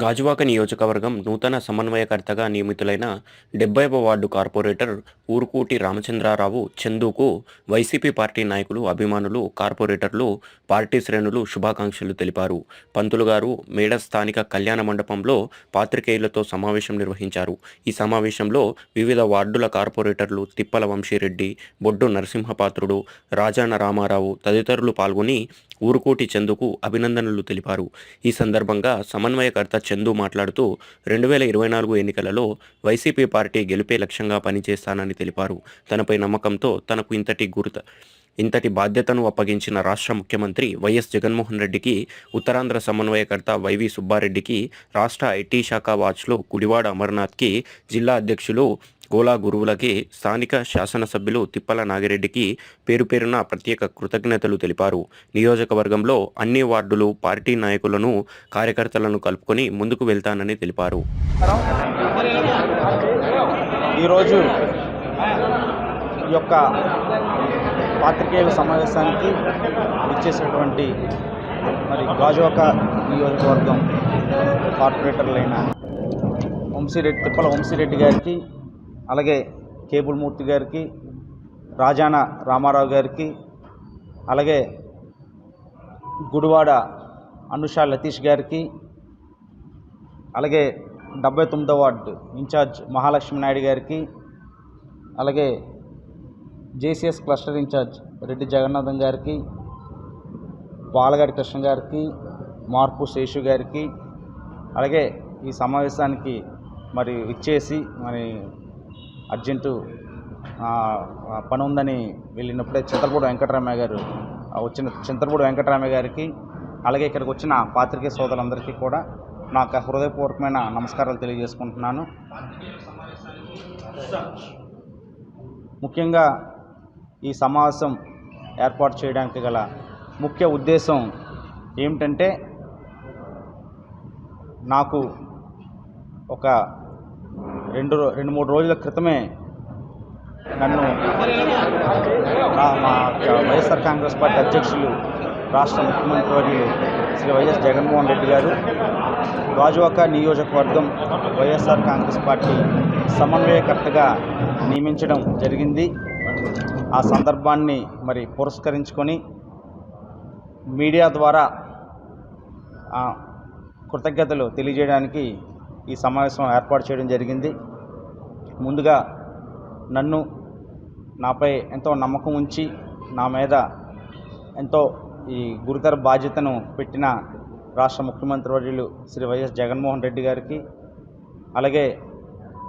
గాజువాక నియోజకవర్గం నూతన సమన్వయకర్తగా నియమితులైన డెబ్బైవ వార్డు కార్పొరేటర్ ఊరుకూటి రామచంద్రారావు చందుకు వైసీపీ పార్టీ నాయకులు అభిమానులు కార్పొరేటర్లు పార్టీ శ్రేణులు శుభాకాంక్షలు తెలిపారు. పంతులు గారు మేడ స్థానిక కళ్యాణ మండపంలో పాత్రికేయులతో సమావేశం నిర్వహించారు. ఈ సమావేశంలో వివిధ వార్డుల కార్పొరేటర్లు తిప్పల వంశీరెడ్డి బొడ్డు నరసింహపాత్రుడు రాజాన రామారావు తదితరులు పాల్గొని ఊరుకోటి చందుకు అభినందనలు తెలిపారు. ఈ సందర్భంగా సమన్వయకర్త చందు మాట్లాడుతూ రెండు వేల ఇరవై నాలుగు ఎన్నికలలో వైసీపీ పార్టీ గెలిపే లక్ష్యంగా పనిచేస్తానని తెలిపారు. తనపై నమ్మకంతో తనకు ఇంతటి గుర్త ఇంతటి బాధ్యతను అప్పగించిన రాష్ట్ర ముఖ్యమంత్రి వైఎస్ జగన్మోహన్ రెడ్డికి ఉత్తరాంధ్ర సమన్వయకర్త వైవి సుబ్బారెడ్డికి రాష్ట్ర ఐటీ శాఖ వాచ్లో కుడివాడ అమర్నాథ్కి జిల్లా అధ్యక్షులు గోలా గురువులకి స్థానిక శాసనసభ్యులు తిప్పల నాగిరెడ్డికి పేరు పేరున ప్రత్యేక కృతజ్ఞతలు తెలిపారు. నియోజకవర్గంలో అన్ని వార్డులు పార్టీ నాయకులను కార్యకర్తలను కలుపుకొని ముందుకు వెళ్తానని తెలిపారు. ఈరోజు ఈ యొక్క పాత్రికేయుల సమావేశానికి ఇచ్చేసినటువంటి మరి గాజువాక నియోజకవర్గం కార్పొరేటర్లైన వంశీరెడ్డి తిప్పల వంశీరెడ్డి గారికి అలాగే కేబుల్ మూర్తి గారికి రాజాన రామారావు గారికి అలాగే గుడివాడ అనుషా లతీష్ గారికి అలాగే డెబ్బై తొమ్మిదో వార్డు ఇన్ఛార్జ్ మహాలక్ష్మి నాయుడు గారికి అలాగే JCS cluster incharge Reddy Jagannatham గారికి బాలగారి కృష్ణ గారికి మార్పు శేషు గారికి అలాగే ఈ సమావేశానికి మరి ఇచ్చేసి మరి అర్జెంటు పని ఉందని వెళ్ళినప్పుడే చింతలపూడి వెంకటరామయ్య గారు వచ్చిన చింతలపూడి వెంకటరామయ్య గారికి అలాగే ఇక్కడికి వచ్చిన పాత్రికేయ సోదరులందరికీ కూడా నాకు హృదయపూర్వకమైన నమస్కారాలు తెలియజేసుకుంటున్నాను. ముఖ్యంగా ఈ సమావేశం ఏర్పాటు చేయడానికి గల ముఖ్య ఉద్దేశం ఏమిటంటే నాకు ఒక రెండు రెండు మూడు రోజుల క్రితమే నన్ను మా వైఎస్ఆర్ కాంగ్రెస్ పార్టీ అధ్యక్షులు రాష్ట్ర ముఖ్యమంత్రి వర్యులు శ్రీ వైఎస్ జగన్మోహన్ రెడ్డి గారు గాజువాక నియోజకవర్గం వైఎస్ఆర్ కాంగ్రెస్ పార్టీ సమన్వయకర్తగా నియమించడం జరిగింది. ఆ సందర్భాన్ని మరి పురస్కరించుకొని మీడియా ద్వారా ఆ, కృతజ్ఞతలు తెలియజేయడానికి ఈ సమావేశం ఏర్పాటు చేయడం జరిగింది. ముందుగా నన్ను నాపై ఎంతో నమ్మకం ఉంచి నా మీద ఎంతో ఈ గురుతర బాధ్యతను పెట్టిన రాష్ట్ర ముఖ్యమంత్రి వర్యులు శ్రీ వైఎస్ జగన్మోహన్ రెడ్డి గారికి అలాగే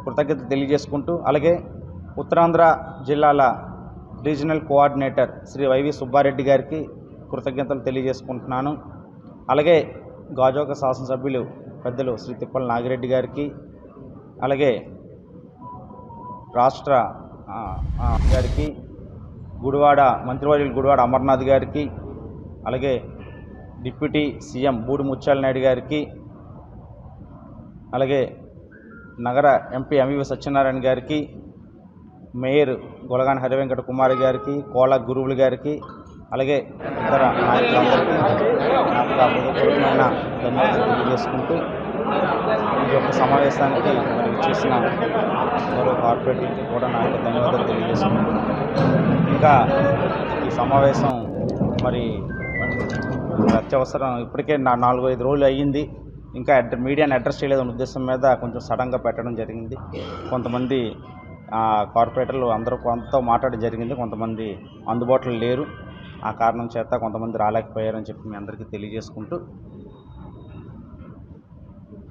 కృతజ్ఞత తెలియజేసుకుంటూ అలాగే ఉత్తరాంధ్ర జిల్లాల regional coordinator Shri YV Subbareddy గారికి కృతజ్ఞతలు తెలియజేసుకుంటున్నాను. అలాగే గాజోక శాసనసభ్యులు పెద్దలు శ్రీ తిప్పల నాగిరెడ్డి గారికి అలాగే రాష్ట్ర గారికి గుడివాడ మంత్రివర్యులు గుడివాడ అమర్నాథ్ గారికి అలాగే డిప్యూటీ సీఎం బూడి ముత్యాల నాయుడు గారికి అలాగే నగర ఎంపీ ఎంవి సత్యనారాయణ గారికి మేయర్ గొలగాని హరివెంకట కుమార్ గారికి కోల గురువులు గారికి అలాగే ఇతర నాయకులందరికీ నా హృదయపూర్వకమైన ధన్యవాదాలు తెలియజేసుకుంటూ ఈ యొక్క సమావేశానికి మరి చేసిన మరో కార్పొరేటర్కి కూడా నా యొక్క ధన్యవాదాలు తెలియజేసుకుంటూ ఇంకా ఈ సమావేశం మరి అత్యవసరం ఇప్పటికే నా నాలుగు ఐదు రోజులు అయ్యింది. ఇంకా అడ్ర మీడియాని అడ్రస్ చేయలేదనే ఉద్దేశం మీద కొంచెం సడన్గా పెట్టడం జరిగింది. కొంతమంది కార్పొరేటర్లు అందరూ కొంత మాట్లాడడం జరిగింది. కొంతమంది అందుబాటులో లేరు. ఆ కారణం చేత కొంతమంది రాలేకపోయారని చెప్పి మీ అందరికీ తెలియజేసుకుంటూ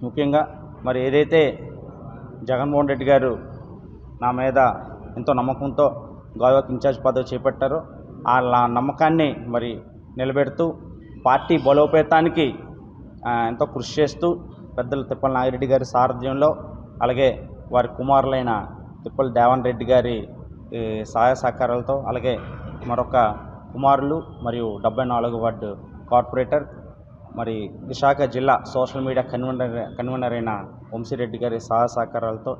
ముఖ్యంగా మరి ఏదైతే జగన్మోహన్ రెడ్డి గారు నా మీద ఎంతో నమ్మకంతో గౌరవ ఇన్ఛార్జ్ పదవి చేపట్టారో ఆ నమ్మకాన్ని మరి నిలబెడుతూ పార్టీ బలోపేతానికి ఎంతో కృషి చేస్తూ పెద్దలు తిప్పల నాగిరెడ్డి గారి సారథ్యంలో అలాగే వారి కుమారులైన తిప్పల దేవన్ రెడ్డి గారి సహాయ సహకారాలతో అలాగే మరొక కుమారులు మరియు డెబ్బై నాలుగు వార్డు కార్పొరేటర్ మరి విశాఖ జిల్లా సోషల్ మీడియా కన్వీనర్ కన్వీనర్ అయిన వంశీరెడ్డి గారి సహాయ సహకారాలతో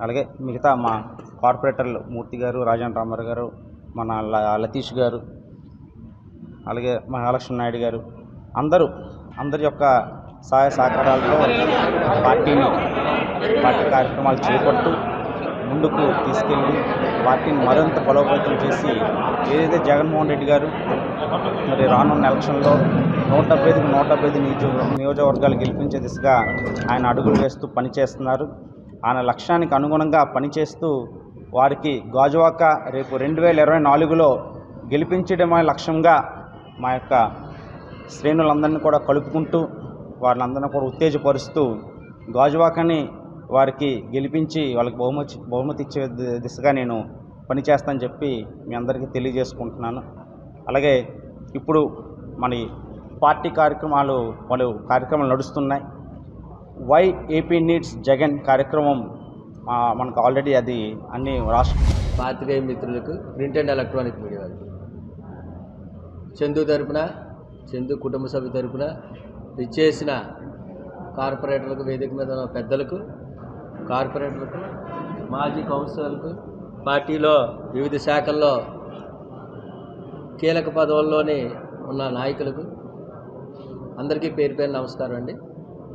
అలాగే మిగతా మా కార్పొరేటర్లు మూర్తి గారు రాజన్ రామారావు గారు మన ల- లతీష్ గారు అలాగే మహాలక్ష్మి నాయుడు గారు అందరూ అందరి యొక్క సహాయ సహకారాలతో పార్టీని పార్టీ కార్యక్రమాలు చేపడుతూ ముందుకు తీసుకెళ్ళి పార్టీని మరింత బలోపేతం చేసి ఏదైతే జగన్మోహన్ రెడ్డి గారు మరి రానున్న ఎలక్షన్లో నూట డెబ్బై ఐదుకు నూట డెబ్బై ఐదు నియోజక నియోజకవర్గాలు గెలిపించే దిశగా ఆయన అడుగులు వేస్తూ పనిచేస్తున్నారు. ఆయన లక్ష్యానికి అనుగుణంగా పనిచేస్తూ వారికి గాజువాక రేపు రెండు వేల ఇరవై నాలుగులో గెలిపించడమే లక్ష్యంగా మా యొక్క శ్రేణులందరినీ కూడా కలుపుకుంటూ వాళ్ళందరినీ కూడా ఉత్తేజపరుస్తూ గాజువాకని వారికి గెలిపించి వాళ్ళకి బహుమతి బహుమతి ఇచ్చే దిశగా నేను పనిచేస్తానని చెప్పి మీ అందరికీ తెలియజేసుకుంటున్నాను. అలాగే ఇప్పుడు మన పార్టీ కార్యక్రమాలు పలు కార్యక్రమాలు నడుస్తున్నాయి. వై ఏపీ నీడ్స్ జగన్ కార్యక్రమం మనకు ఆల్రెడీ అది అన్ని రాష్ట్ర పాతికేయ మిత్రులకు ప్రింట్ అండ్ ఎలక్ట్రానిక్ మీడియా వాళ్ళకి చందు తరపున చందు కుటుంబ సభ్యు తరపున ఇచ్చేసిన కార్పొరేటర్లకు వేదిక మీద పెద్దలకు కార్పొరేటర్లకు మాజీ కౌన్సిలర్లకు పార్టీలో వివిధ శాఖల్లో కీలక పదవుల్లోని ఉన్న నాయకులకు అందరికీ పేరు పేరు నమస్కారం అండి.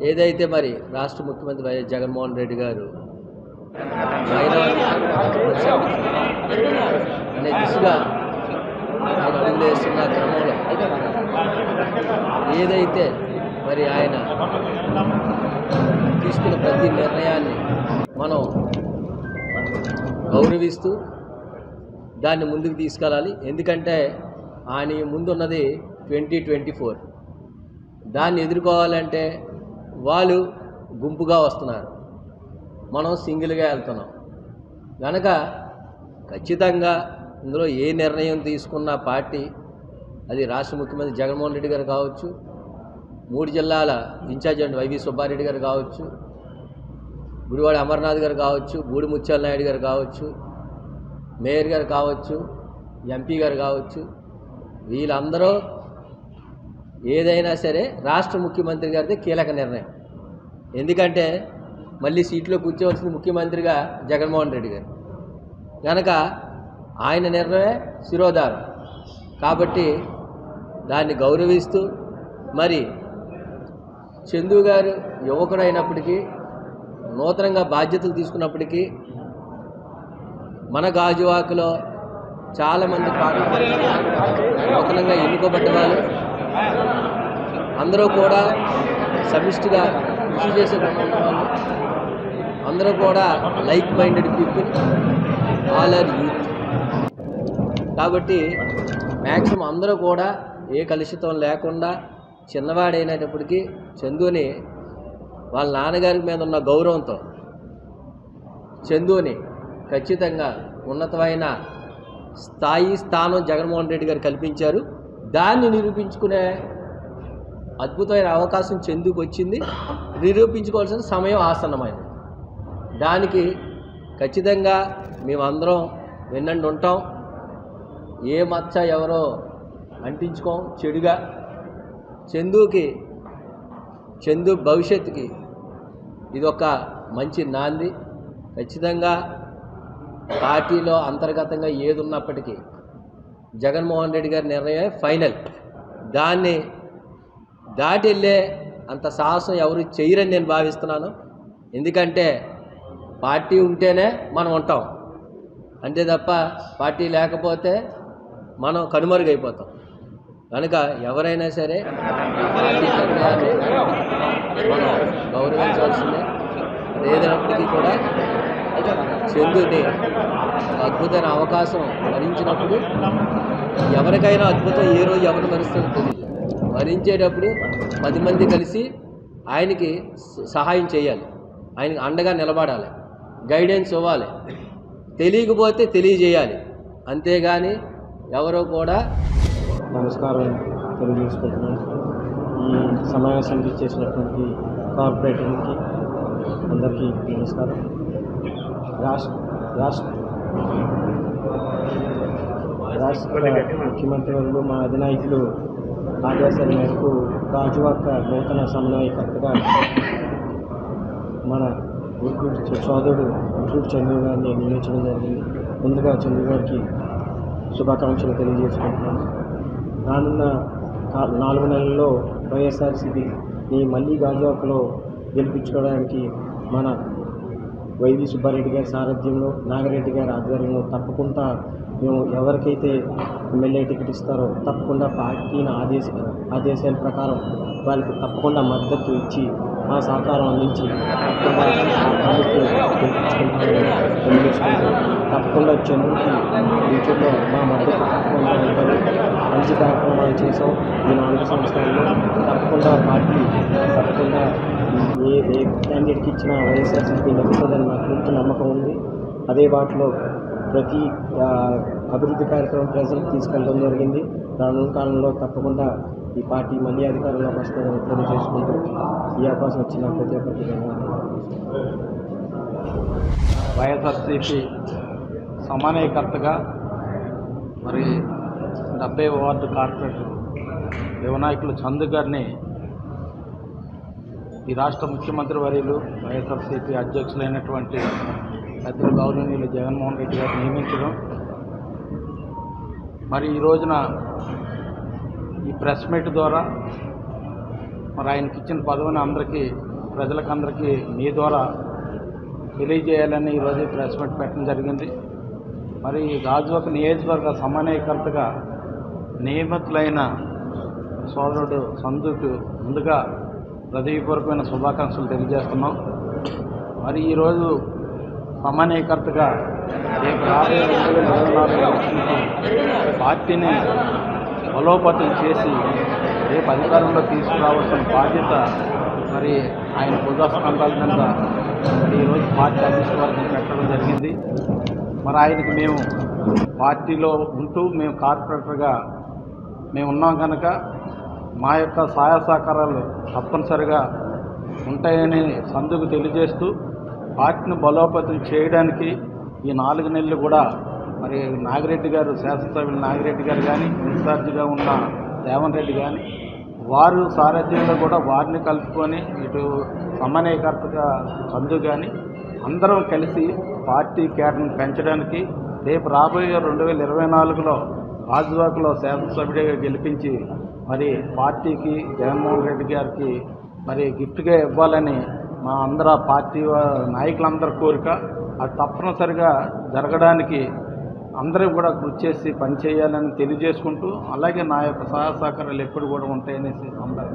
ఏదైతే మరి రాష్ట్ర ముఖ్యమంత్రి వైఎస్ జగన్మోహన్ రెడ్డి గారు అనే దిశగా ఆయన క్రమంలో ఏదైతే మరి ఆయన తీసుకున్న ప్రతి నిర్ణయాన్ని మనం గౌరవిస్తూ దాన్ని ముందుకు తీసుకెళ్ళాలి. ఎందుకంటే ఆయన ముందున్నది ట్వంటీ ట్వంటీ ఫోర్. దాన్ని ఎదుర్కోవాలంటే వాళ్ళు గుంపుగా వస్తున్నారు. మనం సింగిల్గా వెళ్తున్నాం. కనుక ఖచ్చితంగా ఇందులో ఏ నిర్ణయం తీసుకున్న పార్టీ అది రాష్ట్ర ముఖ్యమంత్రి జగన్మోహన్ రెడ్డి గారు కావచ్చు మూడు జిల్లాల ఇన్ఛార్జ్ అండి వైవి సుబ్బారెడ్డి గారు కావచ్చు గుడివాడ అమర్నాథ్ గారు కావచ్చు బూడి ముత్యాల నాయుడు గారు కావచ్చు మేయర్ గారు కావచ్చు ఎంపీ గారు కావచ్చు వీళ్ళందరూ ఏదైనా సరే రాష్ట్ర ముఖ్యమంత్రి గారిది కీలక నిర్ణయం. ఎందుకంటే మళ్ళీ సీట్లో కూర్చోవలసింది ముఖ్యమంత్రిగా జగన్మోహన్ రెడ్డి గారు. కనుక ఆయన నిర్ణయమే శిరోధారం. కాబట్టి దాన్ని గౌరవిస్తూ మరి చందు గారు యువకుడు అయినప్పటికీ నూతనంగా బాధ్యతలు తీసుకున్నప్పటికీ మన గాజువాకలో చాలామంది నూతనంగా ఎన్నుకోబడ్డ వాళ్ళు అందరూ కూడా సమిష్టిగా కృషి చేసే వాళ్ళు. అందరూ కూడా like minded people all are youth. కాబట్టి మ్యాక్సిమం అందరూ కూడా ఏ కలుషితం లేకుండా చిన్నవాడైనప్పటికీ చందుని వాళ్ళ నాన్నగారి మీద ఉన్న గౌరవంతో చందుని ఖచ్చితంగా ఉన్నతమైన స్థాయి స్థానం జగన్మోహన్ రెడ్డి గారు కల్పించారు. దాన్ని నిరూపించుకునే అద్భుతమైన అవకాశం చందుకు వచ్చింది. నిరూపించుకోవాల్సిన సమయం ఆసన్నమైంది. దానికి ఖచ్చితంగా మేమందరం విన్నండి ఉంటాం. ఏ మచ్చ ఎవరో అంటించుకోం చెడుగా చందుకి చందు భవిష్యత్తుకి ఇది ఒక మంచి నాంది. ఖచ్చితంగా పార్టీలో అంతర్గతంగా ఏది ఉన్నప్పటికీ జగన్మోహన్ రెడ్డి గారి నిర్ణయమే ఫైనల్. దాన్ని దాటి వెళ్ళే అంత సాహసం ఎవరు చేయరని నేను భావిస్తున్నాను. ఎందుకంటే పార్టీ ఉంటేనే మనం ఉంటాం. అంతే తప్ప పార్టీ లేకపోతే మనం కనుమరుగైపోతాం. కనుక ఎవరైనా సరే పార్టీ నిర్ణయాన్ని మనం గౌరవించాల్సిందే. ఏదైనప్పటికీ కూడా చందుని అద్భుతమైన అవకాశం భరించినప్పుడు ఎవరికైనా అద్భుతం ఏ రోజు ఎవరు మరుస్తుందో తెలియదు. భరించేటప్పుడు పది మంది కలిసి ఆయనకి సహాయం చేయాలి. ఆయనకి అండగా నిలబడాలి. గైడెన్స్ ఇవ్వాలి. తెలియకపోతే తెలియజేయాలి. అంతేగాని ఎవరో కూడా నమస్కారం తెలియజేసుకుంటున్నాను ఈ సమావేశానికి చేసినటువంటి కార్పొరేటర్కి అందరికీ నమస్కారం. రాష్ట్ర రాష్ట్ర రాష్ట్ర ముఖ్యమంత్రి వర్గం మా అధినాయకులు ఆదేశాల మేరకు రాజువాక నూతన సమన్వయకర్తగా మన ఉర్కుడు సోదరుడు ఉర్కుడు చంద్రుడు గారిని నియమించడం జరిగింది. ముందుగా చంద్రుడు గారికి శుభాకాంక్షలు తెలియజేసుకుంటున్నాను రానున్న నాలుగు నెలల్లో వైఎస్ఆర్సీపీని మళ్ళీ గాజువాకలో గెలిపించుకోవడానికి మన వైవి సుబ్బారెడ్డి గారి సారథ్యంలో నాగిరెడ్డి గారి ఆధ్వర్యంలో తప్పకుండా మేము ఎవరికైతే ఎమ్మెల్యే టికెట్ ఇస్తారో తప్పకుండా పార్టీని ఆదేశ ఆదేశాల ప్రకారం వాళ్ళకి తప్పకుండా మద్దతు ఇచ్చి మా సహకారం అందించి తప్పకుండా ప్రభుత్వం తప్పకుండా ఫ్యూచర్లో మా మద్దతు కార్యక్రమాలు చేసాం ఈ నాలుగు సంవత్సరాల్లో తప్పకుండా పార్టీ తప్పకుండా ఏ ఏ క్యాండిడేట్కి ఇచ్చిన వైఎస్ఆర్సీపీ లభిస్తుందని నాకు పూర్తి నమ్మకం ఉంది. అదే వాటిలో ప్రతి అభివృద్ధి కార్యక్రమం ప్రజలకు తీసుకెళ్ళడం జరిగింది. రానున్న కాలంలో తప్పకుండా ఈ పార్టీ మళ్ళీ అధికారంలోకి వస్తుందని తెలియజేసుకుంటూ ఈ అవకాశం వచ్చిన ప్రతి ఒక్కరికి ధన్యవాదాలు. వైఎస్ఆర్సీపీ సమన్వయకర్తగా మరి డెబ్బై వార్డు కార్పొరేటర్ యువనాయకులు చందు గారిని ఈ రాష్ట్ర ముఖ్యమంత్రి వర్యులు వైఎస్ఆర్సీపీ అధ్యక్షులైనటువంటి పెద్దలు గౌరవనీయులు జగన్మోహన్ రెడ్డి గారు నియమించడం. మరి ఈ రోజున ఈ ప్రెస్ మీట్ ద్వారా మరి ఆయనకి ఇచ్చిన పదవిని అందరికీ ప్రజలకందరికీ మీ ద్వారా తెలియజేయాలని ఈరోజు ఈ ప్రెస్ మీట్ పెట్టడం జరిగింది. మరి ఈ గాజువాక నియోజకవర్గ సమన్వయకర్తగా నియమితులైన సోదరుడు సందుకు ముందుగా హృదయపూర్వకమైన శుభాకాంక్షలు తెలియజేస్తున్నాం. మరి ఈరోజు సమన్వయకర్తగా రేపు రాబోయే రెండు వేల ఇరవై నాలుగు ఎలక్షన్కి పార్టీని బలోపేతం చేసి రేపు అధికారంలో తీసుకురావాల్సిన బాధ్యత మరి ఆయన భుజస్కంధాల కింద మరి ఈరోజు పార్టీ అధ్యక్ష వర్గం పెట్టడం జరిగింది. మరి ఆయనకి మేము పార్టీలో ఉంటూ మేము కార్పొరేటర్గా మేము ఉన్నాం కనుక మా యొక్క సహాయ సహకారాలు తప్పనిసరిగా ఉంటాయని సందుకు తెలియజేస్తూ పార్టీని బలోపేతం చేయడానికి ఈ నాలుగు నెలలు కూడా మరి నాగిరెడ్డి గారు శాసనసభ్యులు నాగిరెడ్డి గారు కానీ ఇన్ఛార్జిగా ఉన్న రేవంత్ రెడ్డి కానీ వారు సారథ్యంలో కూడా వారిని కలుపుకొని ఇటు సమన్వయకర్తగా చందు కానీ అందరం కలిసి పార్టీ కేటర్ను పెంచడానికి రేపు రాబోయే రెండు వేల ఇరవై నాలుగులో గాజువాకలో శాసనసభ్యుడిగా గెలిపించి మరి పార్టీకి జగన్మోహన్ రెడ్డి గారికి మరి గిఫ్ట్గా ఇవ్వాలని మా అందర పార్టీ నాయకులందరి కోరిక అది తప్పనిసరిగా జరగడానికి అందరూ కూడా కృషి చేసి పనిచేయాలని తెలియజేసుకుంటూ అలాగే నా యొక్క సహాయ సహకారాలు ఎప్పుడు కూడా ఉంటాయనేసి అందరూ